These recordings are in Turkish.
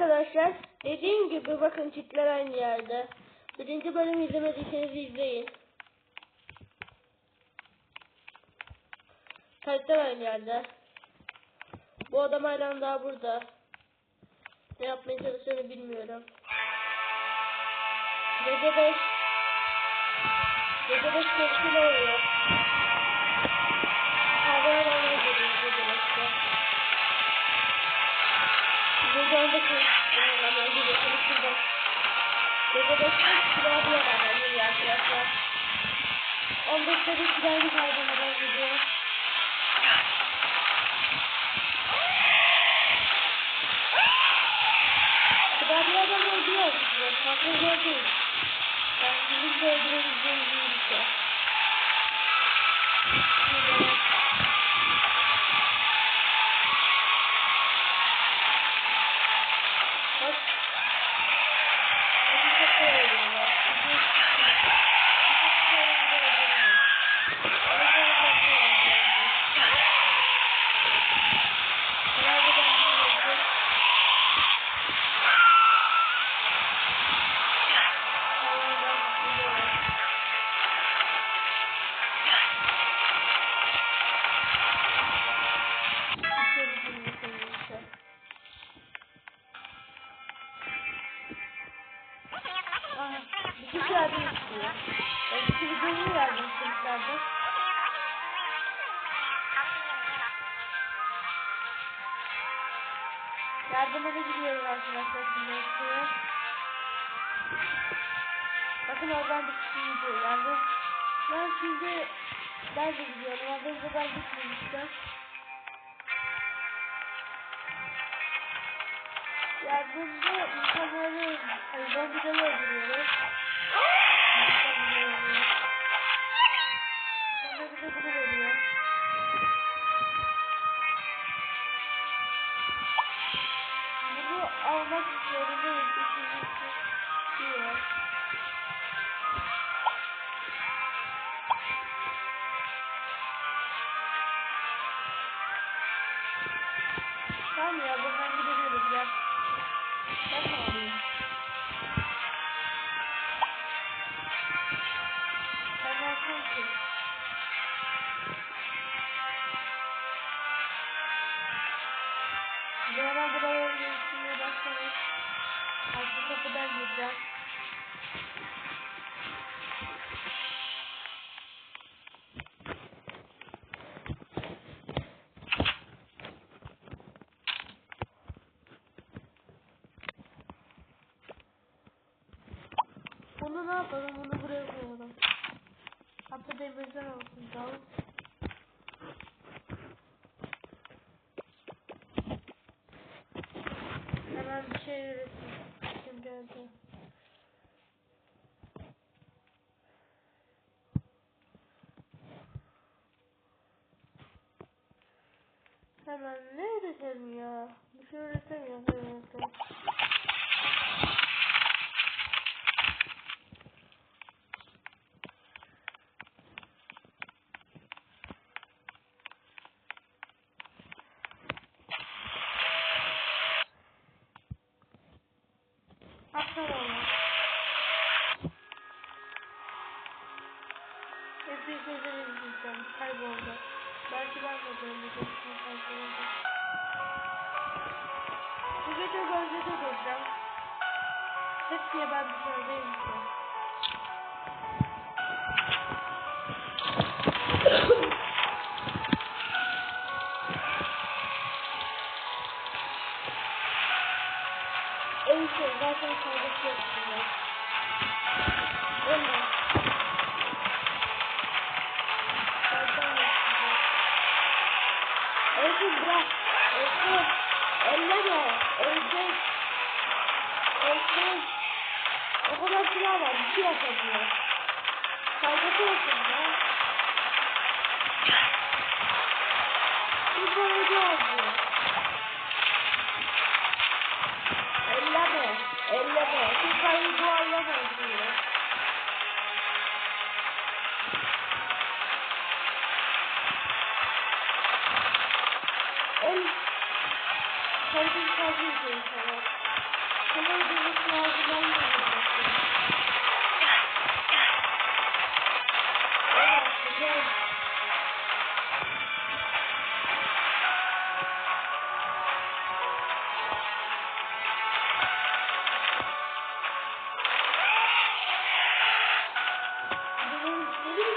arkadaşlar dediğim gibi bakın çitler aynı yerde. Birinci bölümü izlemediyseniz izleyin. Karakter aynı yerde. Bu adam hala daha burada. Ne yapmaya çalıştığını bilmiyorum. Gece 5 Gece 5 korkulu oluyor. Havaya bana geliyor gece 5'te. Buradan da konuşuyorum ama gece konuşuyorum. Gece 5'te silah bir adam geliyor arkadaşlar. 15'te de silah bir adam geliyor. Silah bir adam öldürüyor sizi. Farklı değil. Yardımına gidiyorum arkadaşlar şimdi. Bakın oradan bir kişi gidiyor. Yardım. Ben şimdi ben de gidiyorum. Az önce ben gitmemiştim. Yardımda insanları, zombileri öldürüyoruz. Sonra bize bunu veriyor. Almak zorundayım. İkincisi diyor. Gireceğim. Bunu ne yapalım? Bunu buraya koyalım. Hatta demirden olsun tamam. Hemen bir şey üretin. Şimdi önce. Hemen ne ya? Bir şey üretemiyorum. Bu gece bölgede duracağım. Hepsiye ben dışarıdayım Kalbim kalbim diyor sana. Sana ödemesi lazım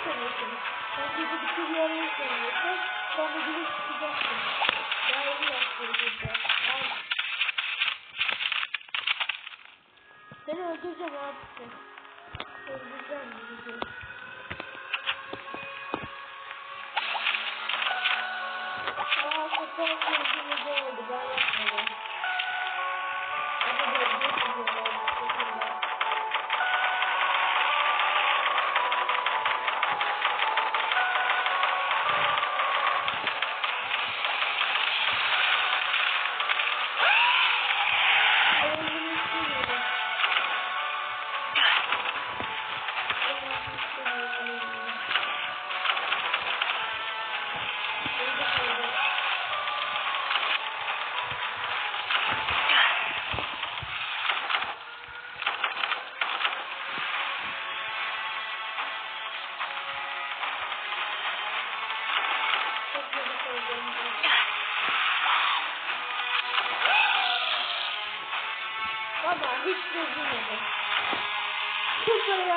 sanıyorsunuz? Ben gece bir kız yarın sanıyorsam sonra gidip çıkacaktım. Daha iyi yaptım burada. Seni öldüreceğim abi. Öldüreceğim bizi. Aa kapağı kırmızı oldu. Ben yapmadım.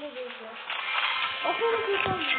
sadece bende duracak.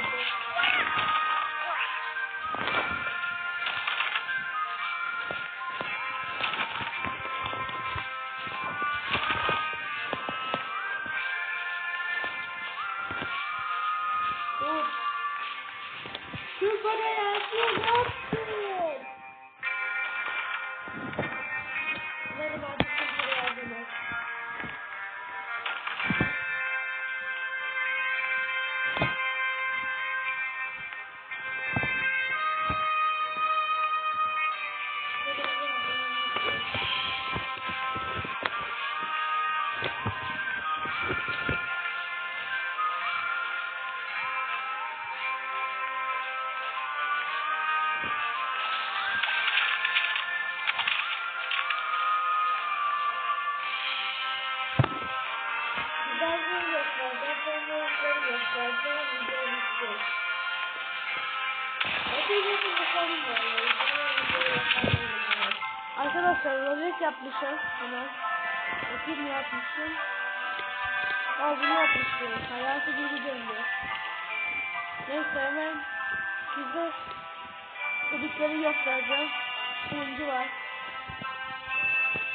Arkadaşlar rolet yapmışım. Bakayım ne yapmışım. Aa bunu yapmışım. Hayatı geri döndü. Neyse hemen size ödükleri göstereceğim. Turuncu var.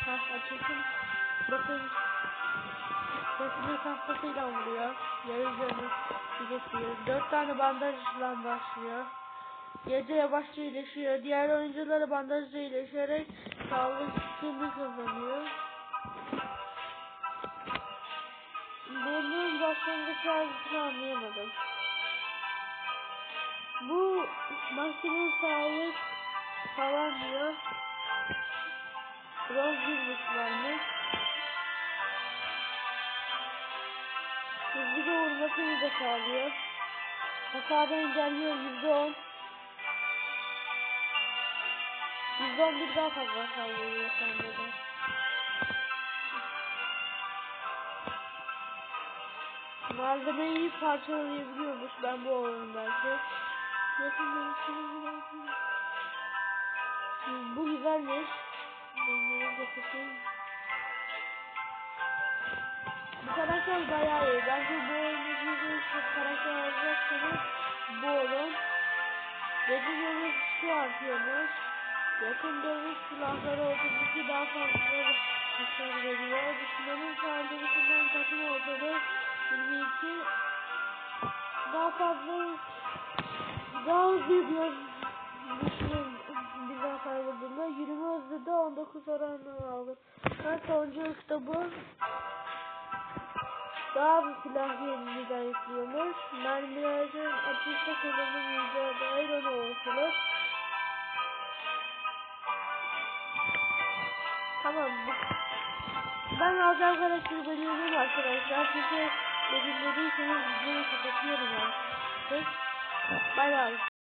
Hah açılsın. Bakın. Sesini tahtasıyla vuruyor. Yarı canı geçiyor. Dört tane bandajla başlıyor. Gece yavaşça iyileşiyor. Diğer oyuncuları bandajla iyileşerek sağlıkını kazanıyor. Bunun başlangıç ağrısını anlayamadım. Bu maksimum sağlık falan diyor. Bronz bir varmış. Hızlı da vurmasını da sağlıyor. Hasarı engelliyor yüzde on. Yüzde on bir daha fazla sağlıyor sende de. Malzemeyi parçalayabiliyormuş ben bu oyun belki. Yakın görüşürüz. Bu güzelmiş. Bunları da karakter bayağı iyi. Bence bu oyunu bir karakter alacaksanız bu olun. Görüş şu artıyormuş. Yakın dövüş silahları 32 daha fazla hasar veriyor. Düşmanın saldırısından sonra 22 daha fazla daha hızlı diyor düşünün birden kaybırdığında yürüme hızı da 19 oranla alır. Ben sonuncu usta bu. Daha bir silah yeniden yüklüyormuş. Mermilerden atışta kullanılmayacağı dair ona olasılık. Tamam mı? Ben alacağım karakteri bölüyorum arkadaşlar. Size dediğim dediyseniz videoyu kapatıyorum artık. Bay bay.